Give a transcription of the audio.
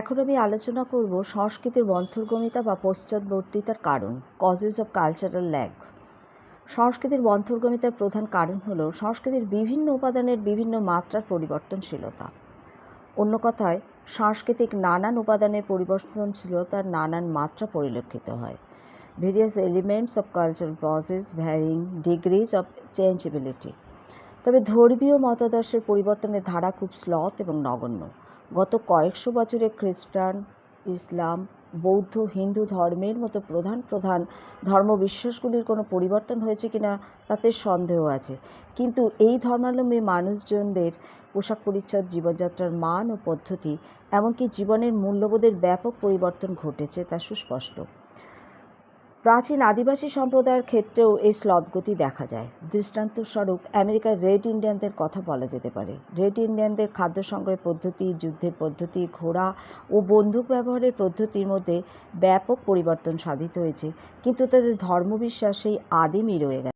এখন আমি আলোচনা করব সংস্কৃতির বন্ধুর্গমিতা বা পশ্চাৎবর্তিতার কারণ কজেস অফ কালচারাল ল্যাগ সংস্কৃতির বন্ধুর্গমিতার প্রধান কারণ হল সংস্কৃতির বিভিন্ন উপাদানের বিভিন্ন মাত্রার পরিবর্তনশীলতা। অন্য কথায়, সাংস্কৃতিক নানান উপাদানের পরিবর্তনশীলতার নানান মাত্রা পরিলক্ষিত হয়। Various elements of cultural process varying degrees of changeability তবে ধর্মীয় মতাদর্শের পরিবর্তনের ধারা খুব স্লথ এবং নগণ্য। গত কয়েকশো বছরে খ্রিস্টান, ইসলাম, বৌদ্ধ, হিন্দু ধর্মের মতো প্রধান প্রধান ধর্ম বিশ্বাসগুলির কোনো পরিবর্তন হয়েছে কিনা তাতে সন্দেহ আছে। কিন্তু এই ধর্মাবলম্বী মানুষজনদের পোশাক পরিচ্ছদ, জীবনযাত্রার মান ও পদ্ধতি, এমনকি জীবনের মূল্যবোধের ব্যাপক পরিবর্তন ঘটেছে তা সুস্পষ্ট। প্রাচীন আদিবাসী সম্প্রদায়ের ক্ষেত্রেও এই স্লদগতি দেখা যায়। দৃষ্টান্ত স্বরূপ আমেরিকার রেড ইন্ডিয়ানদের কথা বলা যেতে পারে। রেড ইন্ডিয়ানদের খাদ্য সংগ্রহের পদ্ধতি, যুদ্ধের পদ্ধতি, ঘোড়া ও বন্দুক ব্যবহারের পদ্ধতির মধ্যে ব্যাপক পরিবর্তন সাধিত হয়েছে। কিন্তু তাদের ধর্মবিশ্বাস সেই আদিমই রয়ে গেছে।